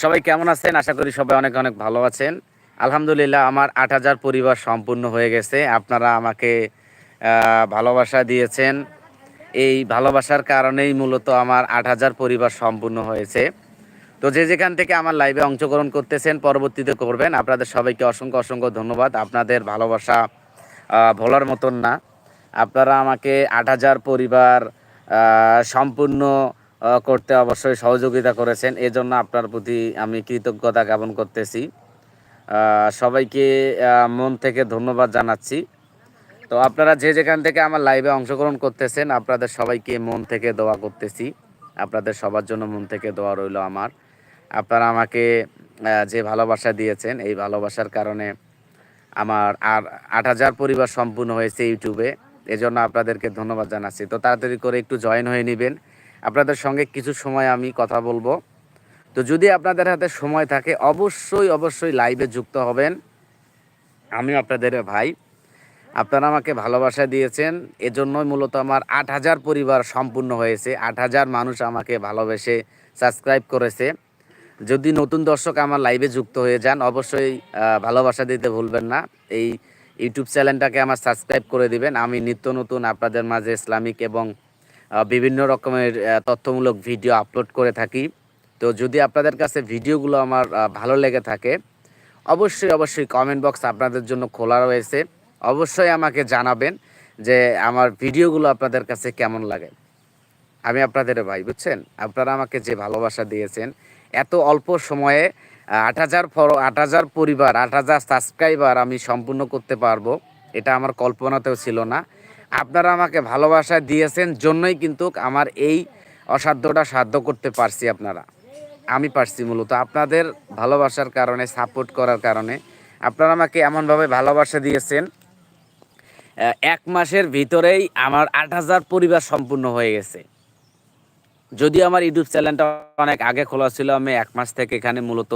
সবাই কেমন আছেন? আশা করি সবাই অনেক অনেক ভালো আছেন। আলহামদুলিল্লাহ, আমার আট হাজার পরিবার সম্পূর্ণ হয়ে গেছে। আপনারা আমাকে ভালোবাসা দিয়েছেন। এই ভালোবাসার কারণেই মূলত আমার আট হাজার পরিবার সম্পূর্ণ হয়েছে। তো যে যেখান থেকে আমার লাইভে অংশগ্রহণ করতেছেন, পরবর্তীতে করবেন। আপনাদের সবাইকে অসংখ্য অসংখ্য ধন্যবাদ। আপনাদের ভালোবাসা ভোলার মতন না। আপনারা আমাকে আট হাজার পরিবার সম্পূর্ণ করতে অবশ্যই সহযোগিতা করেছেন। এজন্য আপনার প্রতি আমি কৃতজ্ঞতা জ্ঞাপন করতেছি। সবাইকে মন থেকে ধন্যবাদ জানাচ্ছি। তো আপনারা যে যেখান থেকে আমার লাইভে অংশগ্রহণ করতেছেন, আপনাদের সবাইকে মন থেকে দোয়া করতেছি। আপনাদের সবার জন্য মন থেকে দোয়া রইল আমার। আপনারা আমাকে যে ভালোবাসা দিয়েছেন, এই ভালোবাসার কারণে আমার আর আট হাজার পরিবার সম্পূর্ণ হয়েছে ইউটিউবে। এজন্য আপনাদেরকে ধন্যবাদ জানাচ্ছি। তো তাড়াতাড়ি করে একটু জয়েন হয়ে নেবেন। আপনাদের সঙ্গে কিছু সময় আমি কথা বলব। তো যদি আপনাদের হাতে সময় থাকে, অবশ্যই অবশ্যই লাইভে যুক্ত হবেন। আমি আপনাদের ভাই। আপনারা আমাকে ভালোবাসা দিয়েছেন। এজন্যই মূলত আমার আট হাজার পরিবার সম্পূর্ণ হয়েছে। আট হাজার মানুষ আমাকে ভালোবেসে সাবস্ক্রাইব করেছে। যদি নতুন দর্শক আমার লাইভে যুক্ত হয়ে যান, অবশ্যই ভালোবাসা দিতে ভুলবেন না। এই ইউটিউব চ্যানেলটাকে আমার সাবস্ক্রাইব করে দিবেন। আমি নিত্য নতুন আপনাদের মাঝে ইসলামিক এবং বিভিন্ন রকমের তথ্যমূলক ভিডিও আপলোড করে থাকি। তো যদি আপনাদের কাছে ভিডিওগুলো আমার ভালো লেগে থাকে, অবশ্যই অবশ্যই কমেন্ট বক্স আপনাদের জন্য খোলা রয়েছে। অবশ্যই আমাকে জানাবেন যে আমার ভিডিওগুলো আপনাদের কাছে কেমন লাগে। আমি আপনাদের ভাই, বুঝছেন? আপনারা আমাকে যে ভালোবাসা দিয়েছেন, এত অল্প সময়ে আট হাজার ফর আট হাজার পরিবার, আট হাজার সাবস্ক্রাইবার আমি সম্পূর্ণ করতে পারব, এটা আমার কল্পনাতেও ছিল না। আপনারা আমাকে ভালোবাসা দিয়েছেন জন্যই কিন্তু আমার এই অসাধ্যটা সাধ্য করতে পারছি আপনারা। আমি পারছি মূলত আপনাদের ভালোবাসার কারণে সাপোর্ট করার কারণে। আপনারা আমাকে এমনভাবে ভালোবাসা দিয়েছেন এক মাসের ভিতরেই আমার আট হাজার পরিবার সম্পূর্ণ হয়ে গেছে। যদিও আমার ইউটিউব চ্যানেলটা অনেক আগে খোলা ছিল, আমি এক মাস থেকে এখানে মূলত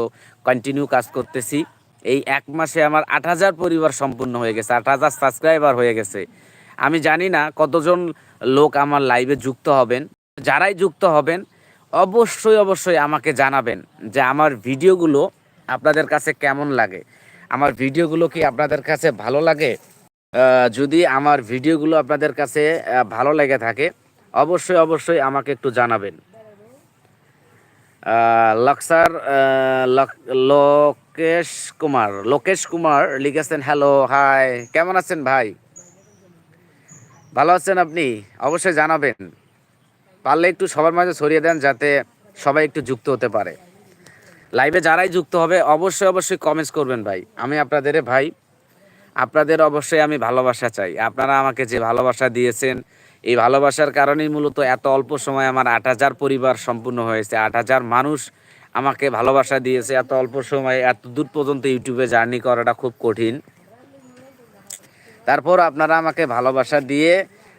কন্টিনিউ কাজ করতেছি। এই এক মাসে আমার আট হাজার পরিবার সম্পূর্ণ হয়ে গেছে, আট হাজার সাবস্ক্রাইবার হয়ে গেছে। আমি জানি না কতজন লোক আমার লাইভে যুক্ত হবেন। যারাই যুক্ত হবেন, অবশ্যই অবশ্যই আমাকে জানাবেন যে আমার ভিডিওগুলো আপনাদের কাছে কেমন লাগে। আমার ভিডিওগুলো কি আপনাদের কাছে ভালো লাগে? যদি আমার ভিডিওগুলো আপনাদের কাছে ভালো লেগে থাকে, অবশ্যই অবশ্যই আমাকে একটু জানাবেন। লক্সার লক- লোকেশ কুমার লোকেশ কুমার লিখেছেন হ্যালো হাই কেমন আছেন ভাই? ভালো আছেন আপনি? অবশ্যই জানাবেন। পারলে একটু সবার মাঝে ছড়িয়ে দেন যাতে সবাই একটু যুক্ত হতে পারে। লাইভে যারাই যুক্ত হবে, অবশ্যই অবশ্যই কমেন্টস করবেন ভাই। আমি আপনাদের ভাই, আপনাদের অবশ্যই আমি ভালোবাসা চাই। আপনারা আমাকে যে ভালোবাসা দিয়েছেন, এই ভালোবাসার কারণেই মূলত এত অল্প সময় আমার আট হাজার পরিবার সম্পূর্ণ হয়েছে। আট হাজার মানুষ আমাকে ভালোবাসা দিয়েছে। এত অল্প সময়ে, এত দূর পর্যন্ত ইউটিউবে জার্নি করাটা খুব কঠিন। তারপর আপনারা আমাকে ভালোবাসা দিয়ে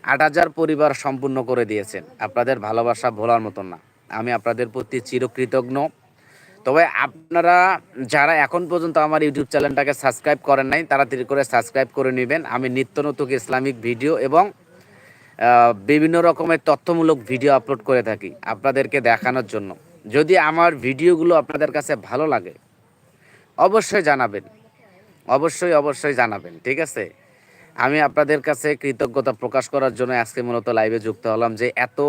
আট হাজার পরিবার সম্পূর্ণ করে দিয়েছেন। আপনাদের ভালোবাসা ভোলার মতন না। আমি আপনাদের প্রতি চিরকৃতজ্ঞ। তবে আপনারা যারা এখন পর্যন্ত আমার ইউটিউব চ্যানেলটাকে সাবস্ক্রাইব করেন নাই তারা তাড়াতাড়ি করে সাবস্ক্রাইব করে নেবেন। আমি নিত্য নতুন ইসলামিক ভিডিও এবং বিভিন্ন রকমের তথ্যমূলক ভিডিও আপলোড করে থাকি আপনাদেরকে দেখানোর জন্য। যদি আমার ভিডিওগুলো আপনাদের কাছে ভালো লাগে, অবশ্যই জানাবেন। অবশ্যই অবশ্যই জানাবেন, ঠিক আছে? আমি আপনাদের কাছে কৃতজ্ঞতা প্রকাশ করার জন্য আজকে মূলত লাইভে যুক্ত হলাম যে এত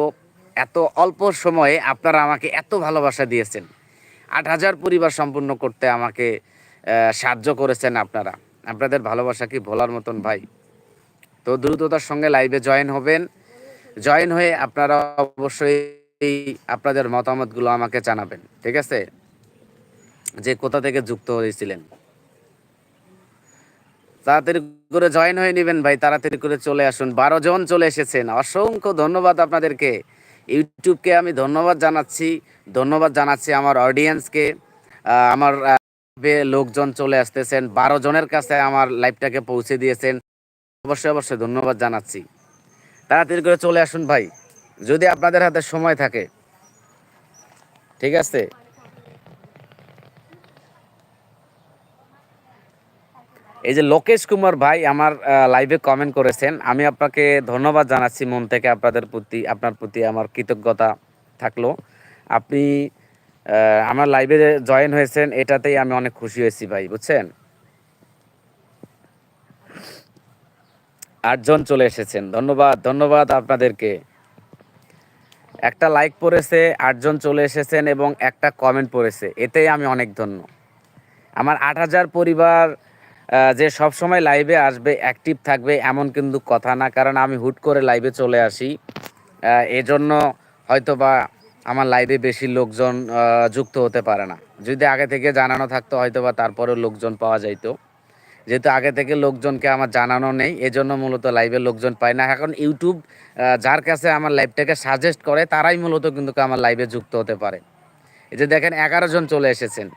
এত অল্প সময়ে আপনারা আমাকে এত ভালোবাসা দিয়েছেন। আট হাজার পরিবার সম্পূর্ণ করতে আমাকে সাহায্য করেছেন আপনারা। আপনাদের ভালোবাসা কি ভোলার মতন ভাই? তো দ্রুততার সঙ্গে লাইভে জয়েন হবেন। জয়েন হয়ে আপনারা অবশ্যই আপনাদের মতামতগুলো আমাকে জানাবেন, ঠিক আছে? যে কোথা থেকে যুক্ত হয়েছিলেন? তাড়াতাড়ি করে জয়েন হয়ে নেবেন ভাই, তাড়াতাড়ি করে চলে আসুন। বারো জন চলে এসেছেন। অসংখ্য ধন্যবাদ আপনাদেরকে। ইউটিউবকে আমি ধন্যবাদ জানাচ্ছি। ধন্যবাদ জানাচ্ছি আমার অডিয়েন্সকে। আমার লোকজন চলে আসতেছেন। বারো জনের কাছে আমার লাইভটাকে পৌঁছে দিয়েছেন। অবশ্যই অবশ্যই ধন্যবাদ জানাচ্ছি। তাড়াতাড়ি করে চলে আসুন ভাই। যদি আপনাদের হাতে সময় থাকে। ঠিক আছে? এই যে লোকেশ কুমার ভাই আমার লাইভে কমেন্ট করেছেন। আমি আপনাকে ধন্যবাদ জানাচ্ছি মন থেকে আপনাদের প্রতি, আপনার প্রতি আমার কৃতজ্ঞতা থাকল। আপনি আমার লাইভে জয়েন হয়েছেন, এটাতেই আমি অনেক খুশি হয়েছি ভাই, বুঝছেন? আটজন চলে এসেছেন, ধন্যবাদ ধন্যবাদ আপনাদেরকে। একটা লাইক পড়েছে, আটজন চলে এসেছেন এবং একটা কমেন্ট পড়েছে, এতেই আমি অনেক ধন্য। আমার আট হাজার পরিবার যে সব সময় লাইভে আসবে অ্যাক্টিভ থাকবে, এমন কিন্তু কথা না। কারণ আমি হুট করে লাইভে চলে আসি। এজন্য হয়তো বা আমার লাইভে বেশি লোকজন যুক্ত হতে পারে না। যদি আগে থেকে জানানো থাকতো হয়তো বা তারপরেও লোকজন পাওয়া যাইতো। যেহেতু আগে থেকে লোকজনকে আমার জানানো নেই, এজন্য মূলত লাইভে লোকজন পায় না। এখন ইউটিউব যার কাছে আমার লাইভটাকে সাজেস্ট করে, তারাই মূলত কিন্তু আমার লাইভে যুক্ত হতে পারে। এই যে দেখেন, এগারো জন চলে এসেছেন।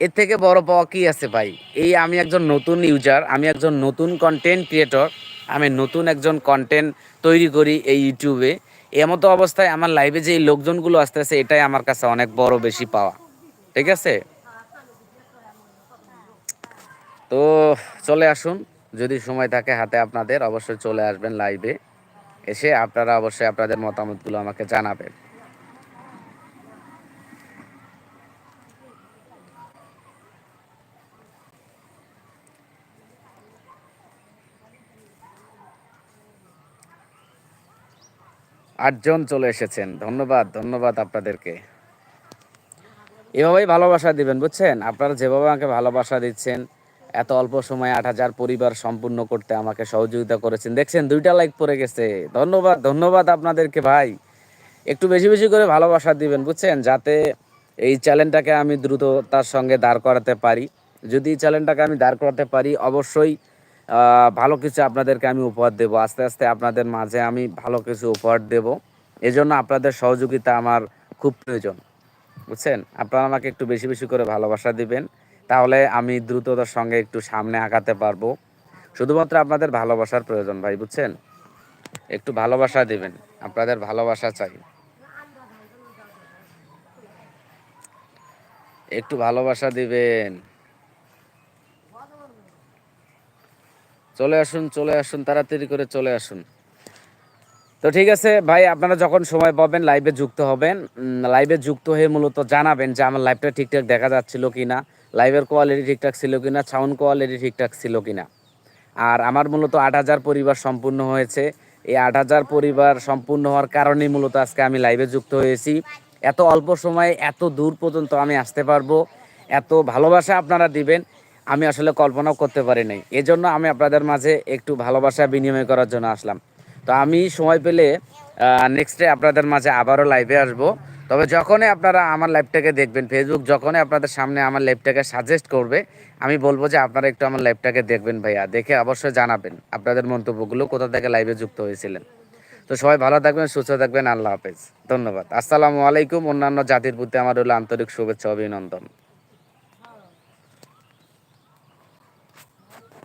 এর থেকে বড় পাওয়া কি আছে ভাই? এই আমি একজন নতুন ইউজার আমি একজন নতুন কন্টেন্ট ক্রিয়েটর আমি নতুন একজন কন্টেন্ট তৈরি করি এই ইউটিউবে এমতো অবস্থায় আমার লাইভে যে লোকজনগুলো আসতেছে, এটাই আমার কাছে অনেক বড় বেশি পাওয়া। ঠিক আছে? তো চলে আসুন, যদি সময় থাকে হাতে আপনাদের, অবশ্যই চলে আসবেন লাইভে এসে আপনারা অবশ্যই আপনাদের মতামতগুলো আমাকে জানাবেন। আটজন চলে এসেছেন। ধন্যবাদ ধন্যবাদ আপনাদেরকে। এভাবেই ভালোবাসা দিবেন, বুঝছেন? আপনারা যেভাবে আমাকে ভালোবাসা দিচ্ছেন, এত অল্প সময়ে আট হাজার পরিবার সম্পূর্ণ করতে আমাকে সহযোগিতা করেছেন। দেখছেন, দুইটা লাইক পড়ে গেছে। ধন্যবাদ ধন্যবাদ আপনাদেরকে ভাই। একটু বেশি বেশি করে ভালোবাসা দিবেন, বুঝছেন? যাতে এই চ্যালেঞ্জটাকে আমি দ্রুততার সঙ্গে দাঁড় করাতে পারি। যদি চ্যালেঞ্জটাকে আমি দাঁড় করাতে পারি, অবশ্যই ভালো কিছু আপনাদেরকে আমি উপহার দেব। আস্তে আস্তে আপনাদের মাঝে আমি ভালো কিছু উপহার দেব। এজন্য আপনাদের সহযোগিতা আমার খুব প্রয়োজন। বুঝছেন? আপনারা আমাকে একটু বেশি বেশি করে ভালোবাসা দিবেন। তাহলে আমি দ্রুততার সঙ্গে একটু সামনে আগাতে পারব। শুধুমাত্র আপনাদের ভালোবাসার প্রয়োজন ভাই, বুঝছেন? একটু ভালোবাসা দিবেন। আপনাদের ভালোবাসা চাই। একটু ভালোবাসা দিবেন। চলে আসুন চলে আসুন, তাড়াতাড়ি করে চলে আসুন। তো ঠিক আছে, ভাই, আপনারা যখন সময় পাবেন লাইভে যুক্ত হবেন। লাইভে যুক্ত হয়ে মূলত জানাবেন যে আমার লাইভটা ঠিকঠাক দেখা যাচ্ছিল কি না লাইভের কোয়ালিটি ঠিকঠাক ছিল কি না সাউন্ড কোয়ালিটি ঠিকঠাক ছিল কি না আর আমার মূলত আট হাজার পরিবার সম্পূর্ণ হয়েছে। এই আট হাজার পরিবার সম্পূর্ণ হওয়ার কারণেই মূলত আজকে আমি লাইভে যুক্ত হয়েছি। এত অল্প সময়ে এত দূর পর্যন্ত আমি আসতে পারব। এত ভালোবাসা আপনারা দিবেন। আমি আসলে কল্পনাও করতে পারি নাই। এজন্য আমি আপনাদের মাঝে একটু ভালোবাসা বিনিময় করার জন্য আসলাম। তো আমি সময় পেলে নেক্সট আপনাদের মাঝে আবারও লাইভে আসব। তবে যখনই আপনারা আমার লাইভটাকে দেখবেন ফেসবুক যখনই আপনাদের সামনে আমার লাইভটাকে সাজেস্ট করবে, আমি বলব যে আপনারা একটু আমার লাইভটাকে দেখবেন ভাইয়া। দেখে অবশ্যই জানাবেন আপনাদের মন্তব্যগুলো, কোথা থেকে লাইভে যুক্ত হয়েছিলেন। তো সবাই ভালো থাকবেন, সুস্থ থাকবেন, আল্লাহ হাফেজ। ধন্যবাদ। আসসালামু আলাইকুম। অন্যান্য জাতির প্রতি আমার হলো আন্তরিক শুভেচ্ছা, অভিনন্দন।